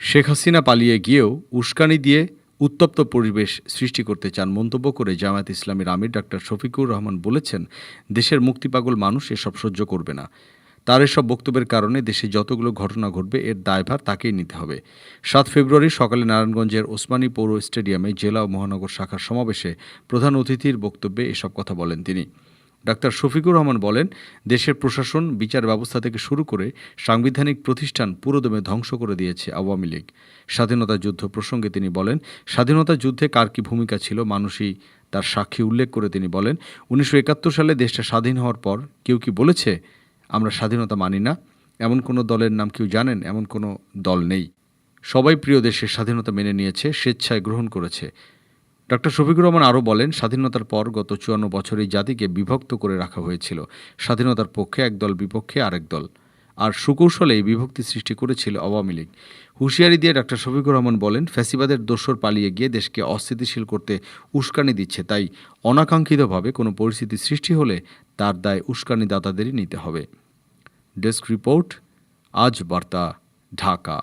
শেখ হাসিনা পালিয়ে গিয়েও উস্কানি দিয়ে উত্তপ্ত পরিবেশ সৃষ্টি করতে চান মন্তব্য করে জামায়াত ইসলামীর আমির ডাক্তার শফিকুর রহমান বলেছেন, দেশের মুক্তিপাগল মানুষ এসব সহ্য করবে না। তার এসব বক্তব্যের কারণে দেশে যতগুলো ঘটনা ঘটবে, এর দায়ভার তাকেই নিতে হবে। সাত ফেব্রুয়ারি সকালে নারায়ণগঞ্জের ওসমানী পৌর স্টেডিয়ামে জেলা ও মহানগর শাখার সমাবেশে প্রধান অতিথির বক্তব্যে এসব কথা বলেন তিনি। ডাক্তার শফিকুর রহমান বলেন, দেশের প্রশাসন বিচার ব্যবস্থা থেকে শুরু করে সাংবিধানিক প্রতিষ্ঠান পুরোদমে ধ্বংস করে দিয়েছে আওয়ামী লীগ। স্বাধীনতা যুদ্ধ প্রসঙ্গে তিনি বলেন, স্বাধীনতা যুদ্ধে কার কি ভূমিকা ছিল মানুষই তার সাক্ষী উল্লেখ করে তিনি বলেন, উনিশশো একাত্তর সালে দেশটা স্বাধীন হওয়ার পর কেউ কি বলেছে, আমরা স্বাধীনতা মানি না, এমন কোনো দলের নাম কেউ জানেন, এমন কোনো দল নেই। সবাই প্রিয় দেশের স্বাধীনতা মেনে নিয়েছে, স্বেচ্ছায় গ্রহণ করেছে। ডক্টর শফিকুর রহমান আরও বলেন, স্বাধীনতার পর গত চুয়ান্ন বছর জাতিকে বিভক্ত করে রাখা হয়েছিল। স্বাধীনতার পক্ষে একদল বিপক্ষে আরেক দল। আর সুকৌশলে বিভক্তি সৃষ্টি করেছিল আওয়ামী লীগ। হুঁশিয়ারি দিয়ে ডাক্তার শফিকুর রহমান বলেন, ফ্যাসিবাদের দোসর পালিয়ে গিয়ে দেশকে অস্থিতিশীল করতে উস্কানি দিচ্ছে, তাই অনাকাঙ্ক্ষিতভাবে কোনো পরিস্থিতি সৃষ্টি হলে তার দায় উস্কানিদাতাদেরই নিতে হবে। ডেস্ক রিপোর্ট, আজ বার্তা, ঢাকা।